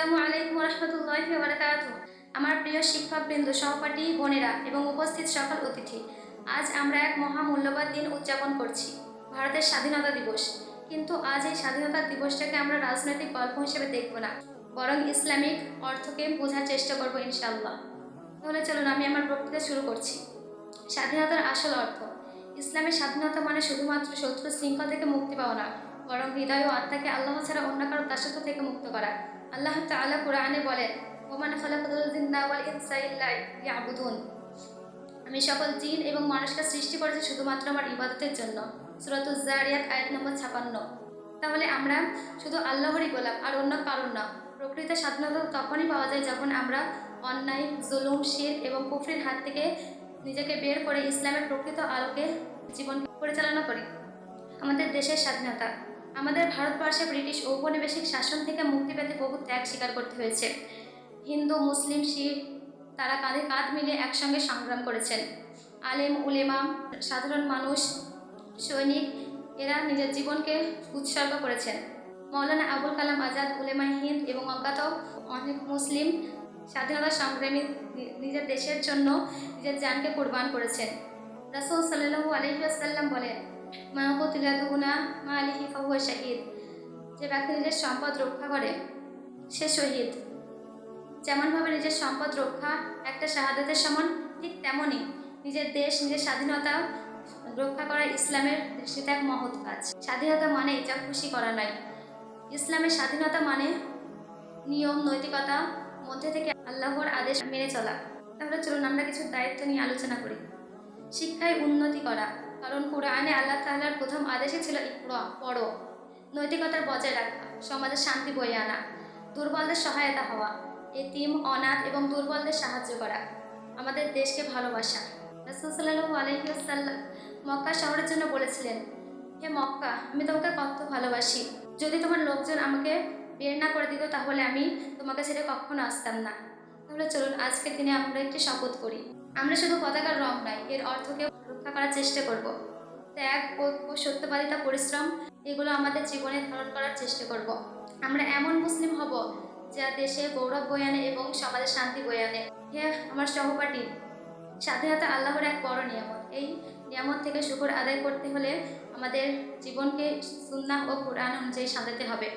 রহমতুল্লাহি বারাকাত আমার প্রিয় শিক্ষকবৃন্দ, সহপাঠী, বোনেরা এবং উপস্থিত সকল অতিথি, আজ আমরা এক মহামূল্যবান দিন উদযাপন করছি, ভারতের স্বাধীনতা দিবস। কিন্তু আজ এই স্বাধীনতা দিবসটাকে আমরা রাজনৈতিক গল্প হিসেবে দেখব না, বরং ইসলামিক অর্থকে বোঝার চেষ্টা করব ইনশাআল্লাহ। তাহলে চলুন আমি আমার বক্তৃতা শুরু করছি। স্বাধীনতার আসল অর্থ, ইসলামের স্বাধীনতা মানে শুধুমাত্র শত্রু শৃঙ্খল থেকে মুক্তি পাওয়া না বরং হৃদয় ও আত্মাকে আল্লাহ ছাড়া অন্য কারও দাসত্ব থেকে মুক্ত করা। আল্লাহ তাআলা কোরআনে বলেন ওমান ইয়াবুদুন আমি সকল জিন এবং মানুষকে সৃষ্টি করেছি শুধুমাত্র আমার ইবাদতের জন্য। সুরাতুজ জারিয়াত, আয়াত নম্বর ছাপান্ন। তাহলে আমরা শুধু আল্লাহরই গোলাম, আর অন্য কারণ না। প্রকৃত স্বাধীনতা তখনই পাওয়া যায় যখন আমরা অন্যায়, জুলুম শীত এবং কুফরির হাত থেকে নিজেকে বের করে ইসলামের প্রকৃত আলোকে জীবন পরিচালনা করি। আমাদের দেশের স্বাধীনতা। আমাদের ভারতবর্ষে ব্রিটিশ ঔপনিবেশিক শাসন থেকে মুক্তি পেতে বহু ত্যাগ স্বীকার করতে হয়েছে। হিন্দু, মুসলিম, শিখ তারা কাঁধে কাঁধ মিলিয়ে একসঙ্গে সংগ্রাম করেছেন। আলেম উলেমাম সাধারণ মানুষ, সৈনিক এরা নিজের জীবনকে উৎসর্গ করেছেন। মৌলানা আবুল কালাম আজাদ, উলেমা হিন্দ এবং অজ্ঞাত অনেক মুসলিম স্বাধীনতা সংগ্রামী নিজের দেশের জন্য নিজের জানকে কোরবান করেছেন। রাসুল সাল্লু আলহিহাসাল্লাম বলেন মা ফাহুয়া শাহিদ। যে ব্যক্তি নিজের সম্পদ রক্ষা করে, সে শহীদ। যেমনভাবে নিজের সম্পদ রক্ষা একটা শাহাদাতের সমান, ঠিক তেমনই নিজের দেশ, নিজের স্বাধীনতা রক্ষা করা ইসলামের সেটা এক মহৎ কাজ। স্বাধীনতা মানে যা খুশি করা নয়। ইসলামের স্বাধীনতা মানে নিয়ম, নৈতিকতা মধ্যে থেকে আল্লাহর আদেশ মেনে চলা। তাহলে চলুন আমরা কিছু দায়িত্ব নিয়ে আলোচনা করি। শিক্ষায় উন্নতি করা। কারণ কোরআনে আল্লাহ তাআলার প্রথম আদেশে ছিল ইকরা, পড়ো। নৈতিকতার বজায় রাখা সমাজে শান্তি বয়ে আনা। দুর্বলদের সহায়তা হওয়া। এতিম, অনাথ এবং দুর্বলদের সাহায্য করা। আমাদের দেশকে ভালোবাসা। রাসুল আলহিউসাল্লাম মক্কা শহরের জন্য বলেছিলেন, হে মক্কা, আমি তোমাকে কত ভালোবাসি। যদি তোমার লোকজন আমাকে বের না করে দিত, তাহলে আমি তোমাকে ছেড়ে কখনো আসতাম না। তাহলে চলুন, আজকের দিনে আমরা একটি শপথ করি। আমরা শুধু পতাকার রং নয় এর অর্থকে রক্ষা করার চেষ্টা করব। ত্যাগ ও- সত্যবাদিতা, পরিশ্রম, এগুলো আমাদের জীবনে ধারণ করার চেষ্টা করব। আমরা এমন মুসলিম হব যা দেশে গৌরব বয়ে আনে এবং সমাজে শান্তি বয়ে আনে। হে আমার সহপাঠী, স্বাধীনতা আল্লাহর এক বড় নিয়ামত। এই নিয়ামত থেকে শুকর আদায় করতে হলে আমাদের জীবনকে সুন্নাহ ও কোরআন অনুযায়ী সাজাতে হবে।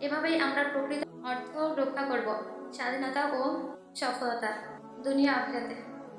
এভাবেই আমরা প্রকৃত অর্থ রক্ষা করব, স্বাধীনতা ও সফলতা দুনিয়া আখেরাতে।